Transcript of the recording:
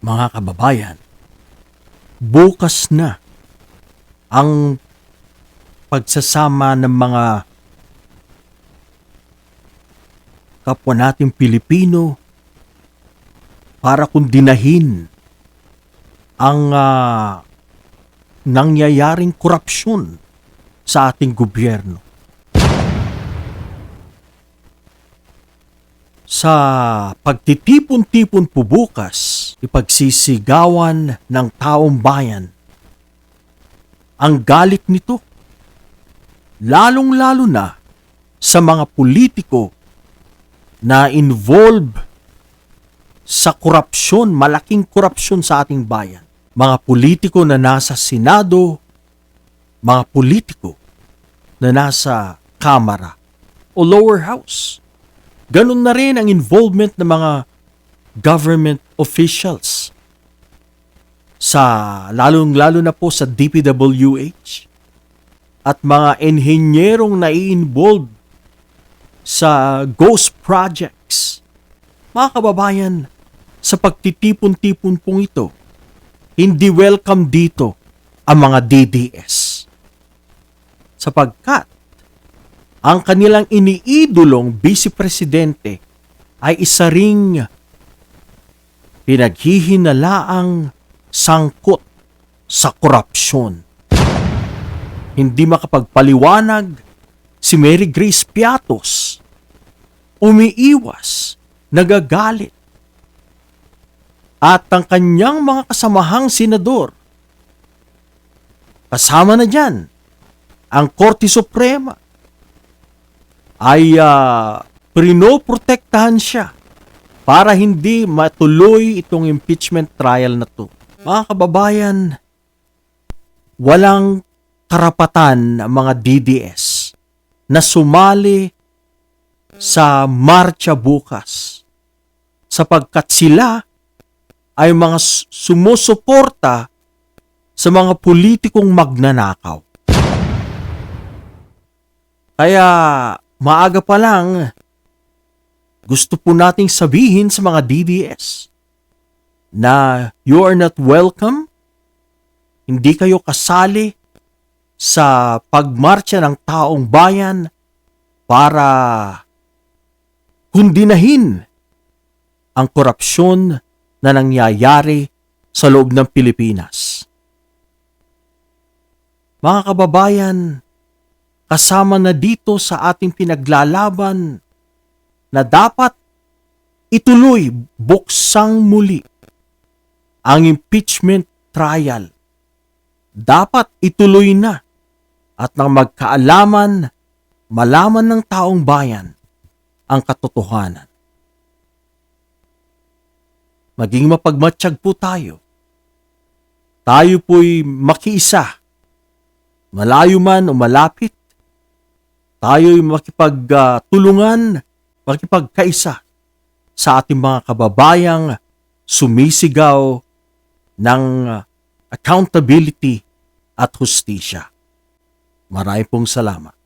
mga kababayan, bukas na ang pagsasama ng mga kapwa nating Pilipino para kundinahin ang ah, nangyayaring korupsyon sa ating gobyerno. Sa pagtitipon-tipon po bukas, ipagsisigawan ng taong bayan ang galit nito. Lalong-lalo na sa mga politiko na involved sa korupsyon, malaking korupsyon sa ating bayan. Mga politiko na nasa Senado, mga politiko na nasa Kamara o lower house. Ganun na rin ang involvement ng mga government officials sa lalong-lalo na po sa DPWH at mga enhinyerong nai-involve sa ghost projects. Mga kababayan, sa pagtitipon-tipon pong ito, hindi welcome dito ang mga DDS. Sapagkat ang kanilang iniidolong vice presidente ay isa ring pinaghihinalaang sangkot sa korupsyon. Hindi makapagpaliwanag si Mary Grace Piatos. Umiiwas, nagagalit. At ang kanyang mga kasamahang senador, kasama na dyan, ang Korte Suprema, ay uh, prinoprotektahan siya para hindi matuloy itong impeachment trial na to. Mga kababayan, walang karapatan ang mga DDS na sumali sa marcha bukas sapagkat sila ay mga sumusuporta sa mga politikong magnanakaw. Kaya maaga pa lang, gusto po nating sabihin sa mga DDS na you are not welcome, hindi kayo kasali sa pagmarcha ng taong bayan para kundinahin ang korupsyon na nangyayari sa loob ng Pilipinas. Mga kababayan, kasama na dito sa ating pinaglalaban na dapat ituloy buksang muli ang impeachment trial. Dapat ituloy na at nang magkaalaman, malaman ng taong bayan ang katotohanan. Maging mapagmatsyag po tayo. Tayo po'y makiisa. Malayo man o malapit, tayo'y makipagtulungan, makipagkaisa sa ating mga kababayang sumisigaw ng accountability at hustisya. Maraming pong salamat.